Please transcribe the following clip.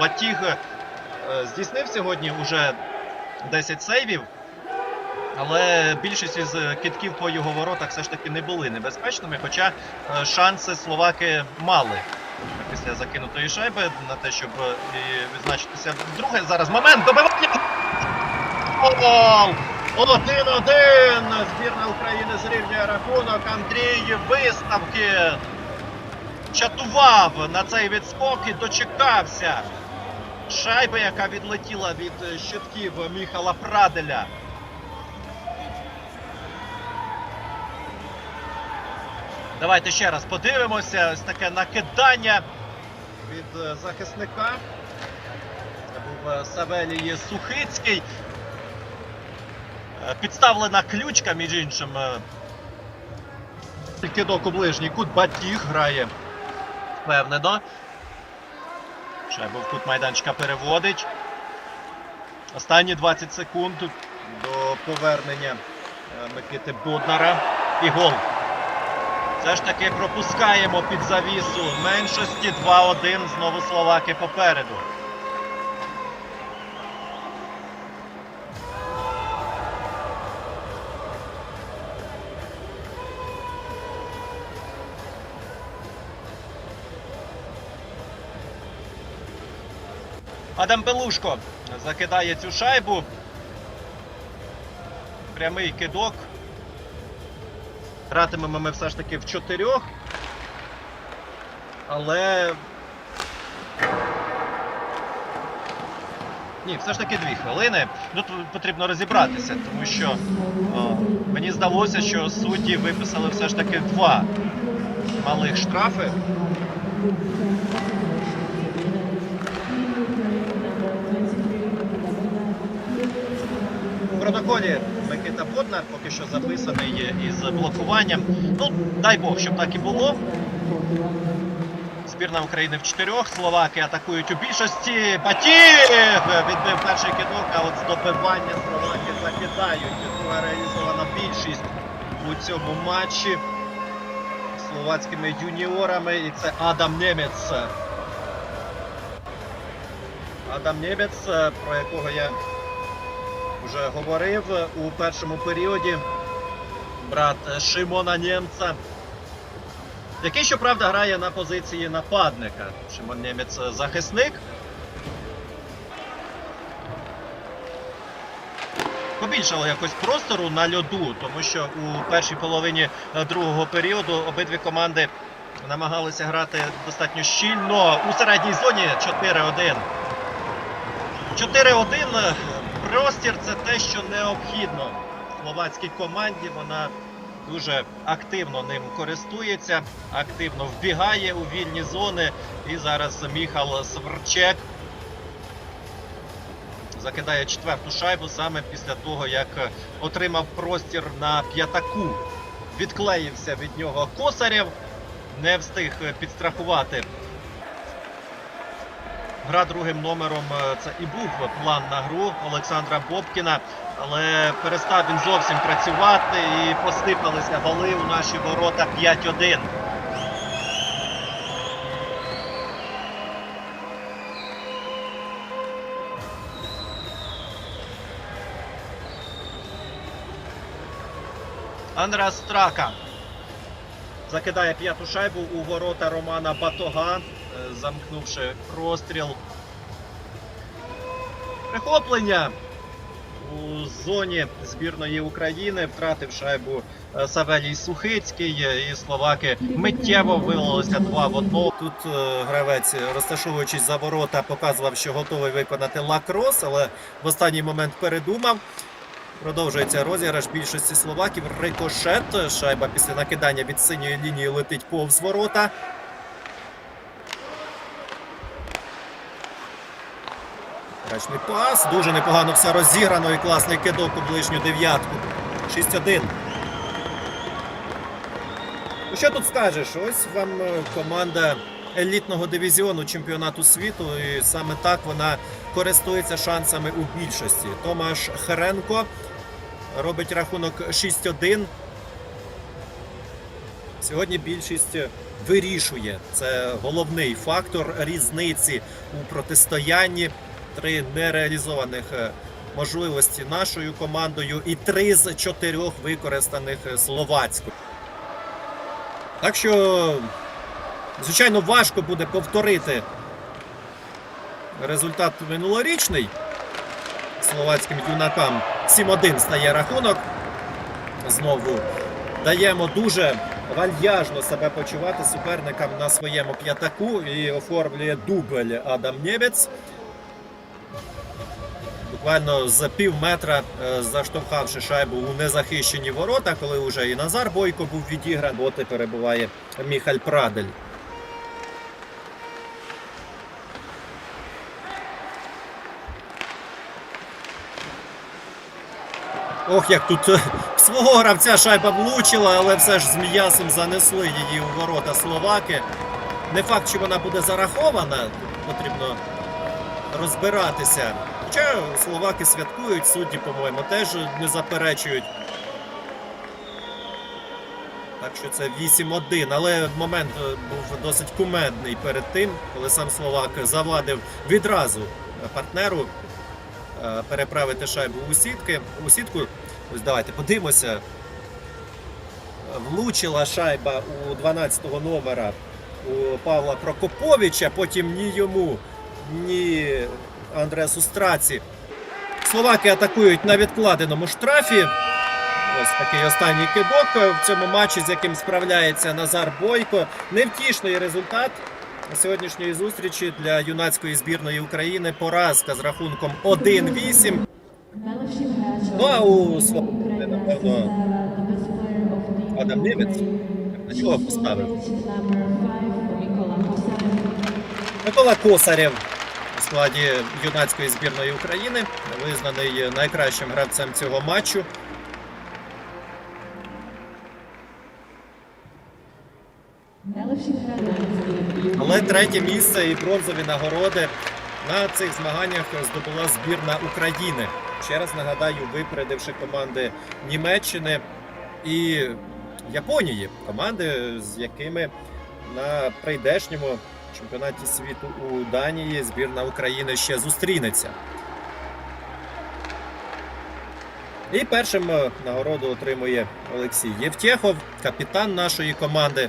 Батіг е, здійснив сьогодні уже 10 сейвів, але більшість із китків по його воротах все ж таки не були небезпечними, хоча е, шанси словаки мали після закинутої шайби на те, щоб е, і відзначитися вдруге. Зараз момент добивання! Гол! Один-один! Збірна України зрівнює рахунок. Андрій виставки чатував на цей відскок і дочекався. Шайби, яка відлетіла від е, щитків Міхала Праделя. Давайте ще раз подивимося. Ось таке накидання від е, захисника. Це був е, Савелій Сухицький. Підставлена ключка, між іншим. Кидок у ближній кут Батіг грає впевнено. Шайбов тут майданчика переводить. Останні 20 секунд до повернення е, Микити Боднара. І гол. Все ж таки пропускаємо під завісу. Меншості 2-1. Знову словаки попереду. Адам Белушко закидає цю шайбу. Прямий кидок. Гратимемо ми все ж таки в чотирьох. Але. Ні, все ж таки дві хвилини. Тут потрібно розібратися, тому що о, мені здалося, що судді виписали все ж таки два малих штрафи. В Микита Боднар поки що записаний є із блокуванням. Ну, дай Бог, щоб так і було. Збірна України в чотирьох. Словаки атакують у більшості. Батіг відбив перший кидок, а от здобивання словаки закидають. Друга реалізована більшість у цьому матчі словацькими юніорами. І це Адам Немець. Адам Немець, про якого я вже говорив у першому періоді. Брат Шимона Нємца, який, щоправда, грає на позиції нападника. Шимон Нємець захисник. Побільшало якось простору на льоду, тому що у першій половині е, другого періоду обидві команди намагалися грати достатньо щільно у середній зоні 4-1. 4-1 е, простір це те, що необхідно словацькій команді. Вона дуже активно ним користується, активно вбігає у вільні зони. І зараз Міхал Сверчек закидає четверту шайбу саме після того, як отримав простір на п'ятаку. Відклеївся від нього Косарєв, не встиг підстрахувати Гра другим номером е, це і був план на гру Олександра Бобкіна, але перестав він зовсім працювати і посипалися голи у наші ворота 5-1. Андрас Страка закидає п'яту шайбу у ворота Романа Батога, е, замкнувши простріл. Прихоплення у зоні збірної України втратив шайбу е, Савелій Сухицький е, і словаки миттєво вилилося два в одного. Тут гравець, розташовуючись за ворота, показував, що готовий виконати лакрос, але в останній момент передумав. Продовжується розіграш більшості словаків. Рикошет. Шайба після накидання від синьої лінії летить повз ворота. Речний пас. Дуже непогано все розіграно і класний кидок у ближню дев'ятку. 6-1. Ну що тут скажеш? Ось вам е, команда елітного дивізіону чемпіонату світу, і саме так вона користується шансами у більшості. Томаш Херенко робить рахунок 6-1. Сьогодні більшість вирішує. Це головний фактор різниці у протистоянні. Три нереалізованих можливості нашою командою і три з чотирьох використаних словацькою. Так що, звичайно, важко буде повторити результат минулорічний словацьким юнакам. 7-1 стає рахунок. Знову даємо дуже вальяжно себе почувати суперникам на своєму п'ятаку і оформлює дубль Адам Нєвець. Буквально з пів метра е, заштовхавши шайбу у незахищені ворота, коли вже і Назар Бойко був відігран, от і перебуває Міхаль Прадель. Ох, як тут е, свого гравця шайба влучила, але все ж з м'ясом занесли її у ворота словаки. Не факт, що вона буде зарахована, тут потрібно розбиратися. Хоча словаки святкують, судді, по-моєму, теж не заперечують. Так що це 8-1, але момент е, був досить кумедний перед тим, коли сам Словак завадив відразу партнеру е, переправити шайбу у сітки. У сітку. Ось давайте подивимося. Влучила шайба у 12-го номера у Павла Прокоповича, потім ні йому, ні Андресу Страці. Словаки атакують на відкладеному штрафі. Ось такий останній кидок в цьому матчі, з яким справляється Назар Бойко. Невтішний результат сьогоднішньої зустрічі для юнацької збірної України. Поразка з рахунком 1-8. Ну а у Слободи, напевно, Адам Німець. На чого поставив? Микола Косарєв у складі юнацької збірної України, визнаний найкращим гравцем цього матчу. Але третє місце і бронзові нагороди на цих змаганнях здобула збірна України. Ще раз нагадаю, випередивши команди Німеччини і Японії, команди, з якими на прийдешньому чемпіонаті світу у Данії збірна України ще зустрінеться. І першим е, нагороду отримує Олексій Євтєхов, капітан нашої команди.